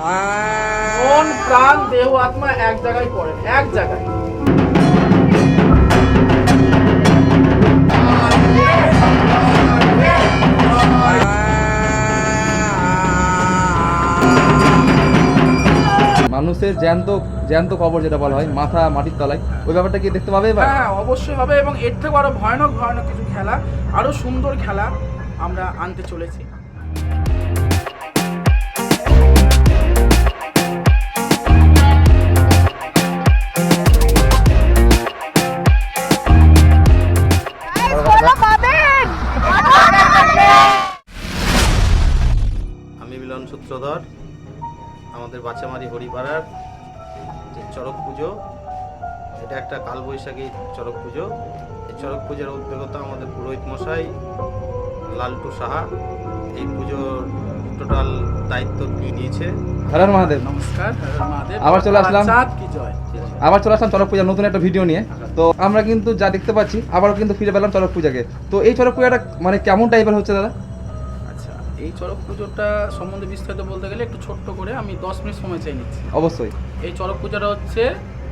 মন প্রাণ দেহ আত্মা এক জায়গায় পড়েন এক জায়গায়। মানুষের জ্যান্ত জ্যান্ত কবর যেটা বলা হয় মাথা মাটির তলায়। ওই ব্যাপারটা কি দেখতে পাবে হ্যাঁ অবশ্যই হবে এবং এর থেকে আরও ভয়ানক ভয়ানক কিছু খেলা আরও সুন্দর খেলা আমরা আনতে চলেছি। মিলন সূত্রধর আমাদের বাচ্চামারি হরিপাড়ার যে চড়ক পুজো এটা একটা কালবৈশাখী চড়ক পুজো। এই চড়ক পুজোর উদ্যোগতা আমাদের পুরোহিত মশাই লালটু সাহা। এই পুজোর টোটাল দায়িত্ব নিয়ে নিয়েছে? হরার মহাদেব। নমস্কার আবার চলে আসলাম। জয়। আবার চলে আসলাম চড়ক পূজার নতুন একটা ভিডিও নিয়ে। তো আমরা কিন্তু যা দেখতে পাচ্ছি আবারও কিন্তু ফিরে পেলাম চড়ক পূজাকে। তো এই চড়ক পূজাটা মানে কেমন টাইপের হচ্ছে দাদা? আচ্ছা এই চড়ক পুজোটা সম্বন্ধে বিস্তারিত বলতে গেলে একটু ছোট্ট করে আমি দশ মিনিট সময় চাই নিচ্ছি। অবশ্যই। এই চড়ক পূজাটা হচ্ছে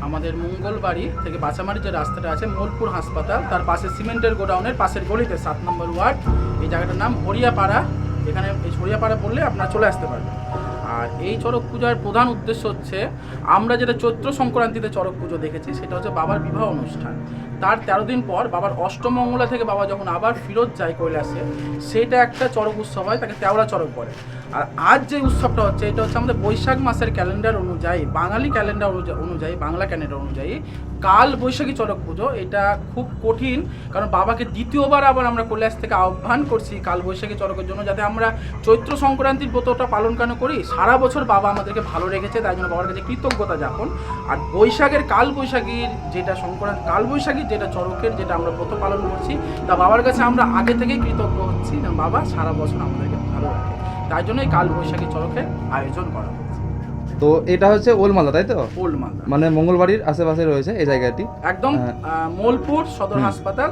আমাদের মঙ্গলবাড়ি থেকে বাঁচামারি যে রাস্তাটা আছে মোলপুর হাসপাতাল তার পাশে সিমেন্টের গোডাউনের পাশের গলিতে সাত নম্বর ওয়ার্ড। এই জায়গাটার নাম হরিয়াপাড়া। এখানে এই হরিয়াপাড়া বললে আপনারা চলে আসতে পারবেন। আর এই চড়ক পূজার প্রধান উদ্দেশ্য হচ্ছে আমরা যেটা চৈত্র সংক্রান্তিতে চড়ক পুজো দেখেছি সেটা হচ্ছে বাবার বিবাহ অনুষ্ঠান। তার তেরো দিন পর বাবার অষ্টমঙ্গলা থেকে বাবা যখন আবার ফিরত যায় কৈলাসে, সেটা একটা চড়ক উৎসব হয়, তাকে তেওড়া চড়ক বলে। আর আজ যে উৎসবটা হচ্ছে, এটা হচ্ছে আমাদের বৈশাখ মাসের ক্যালেন্ডার অনুযায়ী, বাঙালি ক্যালেন্ডার অনুযা- অনুযায়ী, বাংলা ক্যালেন্ডার অনুযায়ী কাল বৈশাখী চড়ক পুজো, এটা খুব কঠিন, কারণ বাবাকে দ্বিতীয়বার আবার আমরা কৈলাস থেকে আহ্বান করছি কাল বৈশাখী চড়কের জন্য, যাতে আমরা চৈত্র সংক্রান্তির ব্রতটা পালন কেন করি? সারা বছর বাবা আমাদেরকে ভালো রেখেছে, তাই জন্য বাবার কাছে কৃতজ্ঞতা যাপন আর বৈশাখের কাল বৈশাখীর যেটা সংক্রান্তি, কাল বৈশাখীর যেটা চড়কের যেটা আমরা ব্রত পালন করছি তা বাবার কাছে আমরা আগে থেকে কৃতজ্ঞ হচ্ছি না বাবা সারা বছর আমাদেরকে ভালো রাখে। তাই জন্য এই কাল বৈশাখী চড়কের আয়োজন করা হয়েছে তো এটা হচ্ছে ওলমালদা তাই তো? ওলমালদা মালদা মানে মঙ্গলবাড়ির আশেপাশে রয়েছে এই জায়গাটি? একদম হ্যাঁ। মোলপুর সদর হাসপাতাল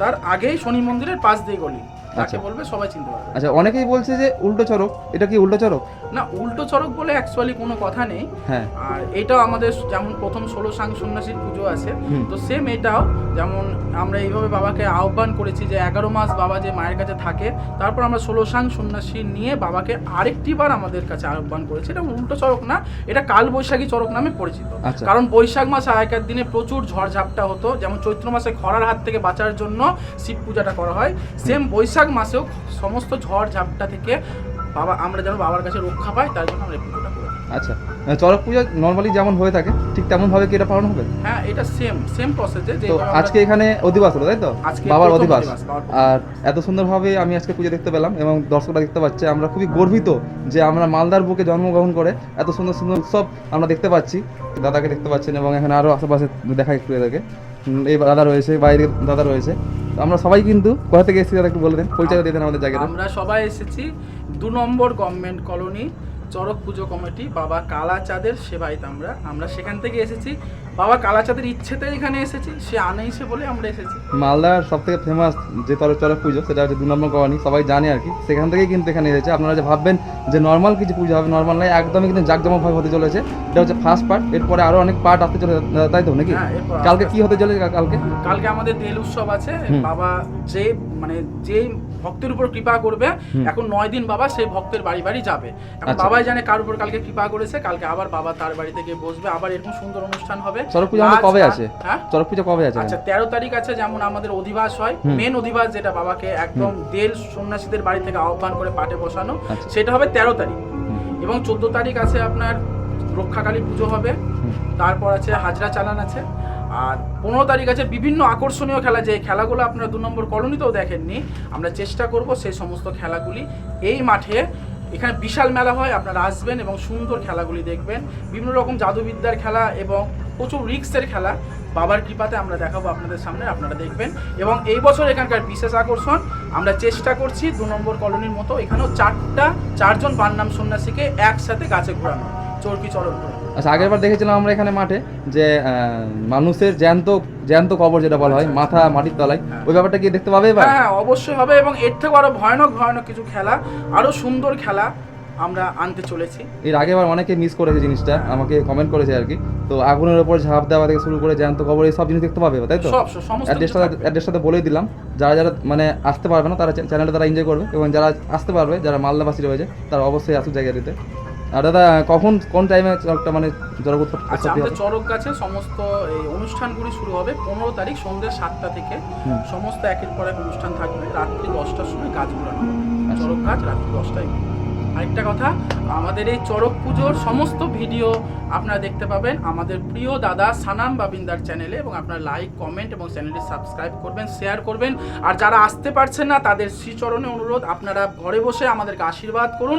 তার আগেই শনি মন্দিরের পাশ দিয়ে গলি। তাকে আচ্ছা। বলবে সবাই চিনতে পারবে। আচ্ছা অনেকেই বলছে যে উল্টো চড়ক এটা কি উল্টো চড়ক? না উল্টো চড়ক বলে অ্যাকচুয়ালি কোনো কথা নেই। হ্যাঁ। আর এটাও আমাদের যেমন প্রথম ষোলো সাং সন্ন্যাসীর পুজো আছে তো সেম এটাও। যেমন আমরা এইভাবে বাবাকে আহ্বান করেছি যে এগারো মাস বাবা যে মায়ের কাছে থাকে তারপর আমরা ষোলো সাং সন্ন্যাসী নিয়ে বাবাকে আরেকটি বার আমাদের কাছে আহ্বান করেছি। এটা উল্টো চড়ক না এটা কাল বৈশাখী চড়ক নামে পরিচিত। আচ্ছা। কারণ বৈশাখ মাসে আগেকার দিনে প্রচুর ঝড়ঝাপটা হতো। যেমন চৈত্র মাসে খরার হাত থেকে বাঁচার জন্য শিব পূজাটা করা হয়। সেম বৈশাখ মাসেও সমস্ত ঝড় ঝাপটা থেকে বাবা আমরা যেন বাবার কাছে রক্ষা পাই তার জন্য আমরা এই পুজোটা করে। আচ্ছা চড়ক পূজা নর্মালি যেমন হয়ে থাকে ঠিক তেমন ভাবে কি এটা পালন হবে? হ্যাঁ এটা সেম সেম প্রসেসে যে তো আজকে এখানে অধিবাস হলো তাই তো? বাবার অধিবাস। আর এত সুন্দরভাবে আমি আজকে পুজো দেখতে পেলাম এবং দর্শকরা দেখতে পাচ্ছে আমরা খুবই গর্বিত যে আমরা মালদার বুকে জন্মগ্রহণ করে এত সুন্দর সুন্দর উৎসব আমরা দেখতে পাচ্ছি। দাদাকে দেখতে পাচ্ছেন এবং এখানে আরও আশেপাশে দেখা একটু এদেরকে। এই দাদা রয়েছে বাইরে দাদা রয়েছে। আমরা সবাই কিন্তু কোথা থেকে এসেছি একটু বলে দেন। পরিচয় দিয়ে দেন আমাদের জায়গায় আমরা সবাই এসেছি দু নম্বর গভর্নমেন্ট কলোনি চড়ক পুজো কমিটি বাবা কালাচাঁদের সেবাইতে আমরা। আমরা সেখান থেকে এসেছি। বাবা কালাচাঁদের ইচ্ছেতে এখানে এসেছি সে আনেইছে বলে আমরা এসেছি। মালদার সব থেকে ফেমাস যে তর চড়ক পুজো সেটা হচ্ছে দু নম্বর কলোনি সবাই জানে আর কি। সেখান থেকেই কিন্তু এখানে এসেছে। আপনারা যে ভাববেন যে নর্মাল কিছু পুজো হবে নর্মাল নয় একদমই কিন্তু জাঁকজমকভাবে হতে চলেছে। এটা হচ্ছে ফার্স্ট পার্ট এরপরে আরও অনেক পার্ট আসতে চলে তাই তো নাকি? হ্যাঁ, কালকে কি হতে চলেছে কালকে? কালকে আমাদের তেল উৎসব আছে। বাবা যে মানে যেই ভক্তের উপর কৃপা করবে। এখন নয় দিন বাবা সেই ভক্তের বাড়ি বাড়ি যাবে। এখন আচ্ছা। বাবাই জানে কার উপর কালকে কৃপা করেছে কালকে আবার বাবা তার বাড়িতে গিয়ে বসবে। আবার এরকম সুন্দর অনুষ্ঠান হবে। পুজো কবে আছে? হ্যাঁ? পুজো কবে আছে? আচ্ছা তেরো তারিখ আছে যেমন আমাদের অধিবাস হয়। মেন অধিবাস যেটা বাবাকে একদম দেল সন্ন্যাসীদের বাড়ি থেকে আহ্বান করে পাঠে বসানো আচ্ছা। সেটা হবে তেরো তারিখ। এবং চোদ্দ তারিখ আছে আপনার রক্ষাকালী পুজো হবে। তারপর আছে হাজরা চালান আছে। আর পনেরো তারিখ আছে বিভিন্ন আকর্ষণীয় খেলা, যে খেলাগুলো আপনারা দু নম্বর কলোনিতেও দেখেননি, আমরা চেষ্টা করব সেই সমস্ত খেলাগুলি। এই মাঠে এখানে বিশাল মেলা হয়, আপনারা আসবেন এবং সুন্দর খেলাগুলি দেখবেন। বিভিন্ন রকম জাদুবিদ্যার খেলা এবং প্রচুর রিক্সের খেলা, বাবার কৃপাতে আমরা দেখাবো আপনাদের সামনে, আপনারা দেখবেন। এবং এই বছর এখানকার বিশেষ আকর্ষণ, আমরা চেষ্টা করছি দু নম্বর কলোনির মতো এখানেও চারটা, চারজন বান্নাম সন্ন্যাসীকে একসাথে গাছে ঘোরানো চরকি চরণ করে আচ্ছা আগের বার দেখেছিলাম আমরা এখানে মাঠে যে মানুষের জ্যান্ত জ্যান্ত কবর যেটা বলা হয় আচ্ছা, মাথা মাটির তলায় হ্যাঁ। ওই ব্যাপারটা কি দেখতে পাবে এবার? হ্যাঁ হ্যাঁ অবশ্যই হবে এবং এর থেকে আরও ভয়ানক ভয়ানক কিছু খেলা আরও সুন্দর খেলা আমরা আনতে চলেছি। এর আগে আবার অনেকে মিস করেছে জিনিসটা আমাকে কমেন্ট করেছে আর কি। তো আগুনের উপর ঝাঁপ দেওয়া থেকে শুরু করে জ্যান্ত কবর এই সব জিনিস দেখতে পাবে তাই তো? সব সব সমস্ত অ্যাড্রেসটা। অ্যাড্রেসটা বলেই দিলাম। যারা যারা মানে আসতে পারবে না তারা চ্যানেলটা তারা এনজয় করবে এবং যারা আসতে পারবে যারা মালদাবাসী রয়েছে তারা অবশ্যই আসুক জায়গাটিতে। আর দাদা কখন কোন টাইমে চরকটা মানে চরক উৎসব আচ্ছা আমাদের চরক গাছে সমস্ত এই অনুষ্ঠানগুলি শুরু হবে পনেরো তারিখ সন্ধ্যে সাতটা থেকে। সমস্ত একের পর এক অনুষ্ঠান থাকবে। রাত্রি দশটার সময় গাছ ঘুরানো আচ্ছা। চরক গাছ রাত্রি দশটায়। আরেকটা কথা আমাদের এই চরক পুজোর সমস্ত ভিডিও আপনারা দেখতে পাবেন আমাদের প্রিয় দাদা সানাম বাবিন্দার চ্যানেলে এবং আপনারা লাইক কমেন্ট এবং চ্যানেলটি সাবস্ক্রাইব করবেন শেয়ার করবেন। আর যারা আসতে পারছেন না তাদের শ্রীচরণে অনুরোধ আপনারা ঘরে বসে আমাদেরকে আশীর্বাদ করুন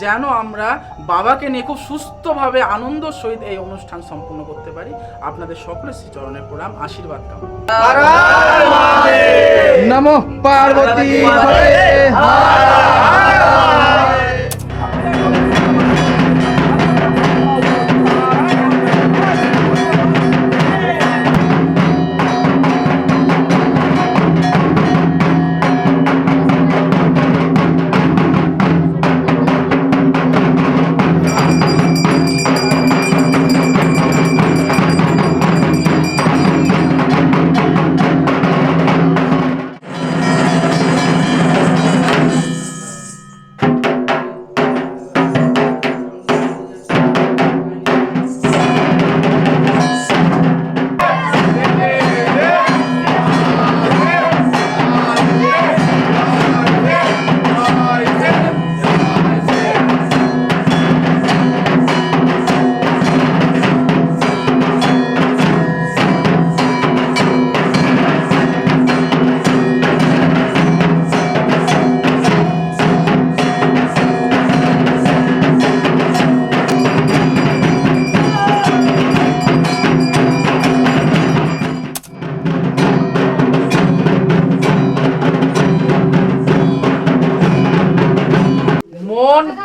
যেন আমরা বাবাকে নিয়ে খুব সুস্থভাবে আনন্দ সহিত এই অনুষ্ঠান সম্পূর্ণ করতে পারি। আপনাদের সকলের শ্রীচরণের প্রণাম আশীর্বাদ কামনা। নমো পার্বতী।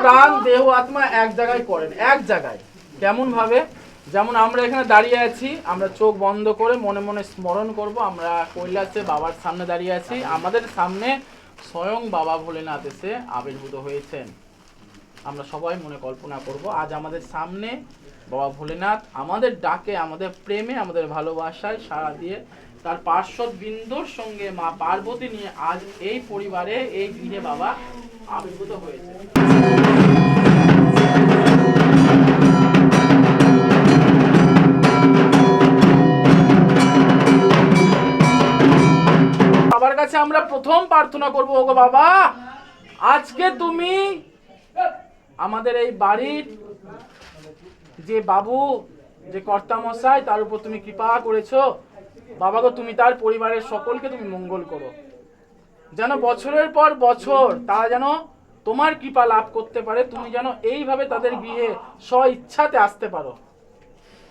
প্রাণ, দেহ, আত্মা এক জায়গায় করেন, এক জায়গায়। কেমন ভাবে? যেমন আমরা এখানে দাঁড়িয়ে আছি, আমরা চোখ বন্ধ করে মনে মনে স্মরণ করব, আমরা কৈলাসে বাবার সামনে দাঁড়িয়ে আছি। আমাদের সামনে স্বয়ং বাবা ভোলেনাথ এসে আবির্ভূত হয়েছেন। আমরা সবাই মনে কল্পনা করব, আজ আমাদের সামনে বাবা ভোলেনাথ আমাদের ডাকে, আমাদের প্রেমে, আমাদের ভালোবাসায় সাড়া দিয়ে তার পার্শ্বদ বিন্দুর সঙ্গে মা পার্বতী নিয়ে আজ এই পরিবারে, এই গৃহে বাবা আবির্ভূত হয়েছে প্রথম প্রার্থনা করব ওগো বাবা। আজকে তুমি আমাদের এই বাড়ির যে বাবু, যে কর্তামশাই, তার উপর তুমি কৃপা করেছ। বাবা গো, তুমি তার পরিবারের সকলকে তুমি মঙ্গল করো। যেন বছরের পর বছর তারা যেন তোমার কৃপা লাভ করতে পারে, তুমি যেন এইভাবে তাদের গৃহে স্ব ইচ্ছাতে আসতে পারো।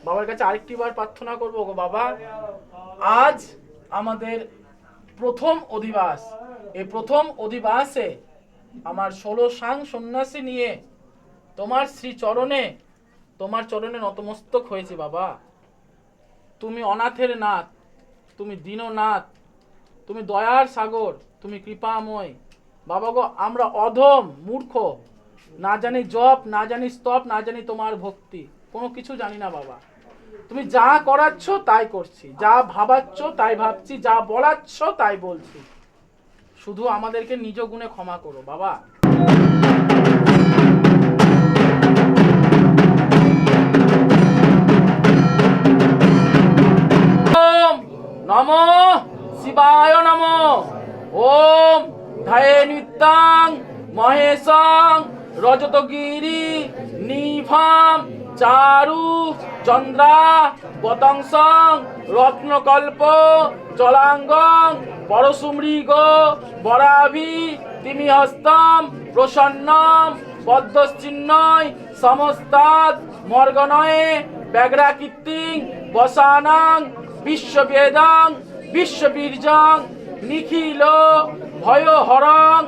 বাবার কাছে আরেকটি বার প্রার্থনা করব গো বাবা। আজ আমাদের প্রথম অধিবাস। এই প্রথম অধিবাসে আমার ষোলো সাং সন্ন্যাসী নিয়ে তোমার শ্রী চরণে তোমার চরণে নতমস্তক হয়েছে বাবা। তুমি অনাথের নাথ, তুমি দীননাথ, তুমি দয়ার সাগর, তুমি কৃপাময়। বাবা গো, আমরা অধম, মূর্খ। না জানি জপ, না জানি স্তপ, না জানি তোমার ভক্তি। কোনো কিছু জানি না বাবা। তুমি যা করাচ্ছ, তাই করছি। যা ভাবাচ্ছ, তাই ভাবছি। যা বলাচ্ছ, তাই বলছি। শুধু আমাদেরকে নিজ গুণে ক্ষমা করো, বাবা। নম শিবায় নম। ওম ধায়ে নিত্যাং মহেশং রজতগিরি নিভাম। চারু, চন্দ্রা, পতংসং, রত্নকল্প, জলাঙ্গং, পরশুমৃগ, বরাভি, তিমিহস্তম, প্রসন্নম পদ্মশ্চিহ্নয় সমস্তাদ, মর্গনয়ে ব্যাঘ্রাকীর্তিং বসানাং, বিশ্ববেদাং, বিশ্ববীর্যং, নিখিল, ভয়হরং,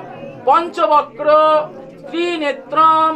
পঞ্চবক্র, ত্রিনেত্রম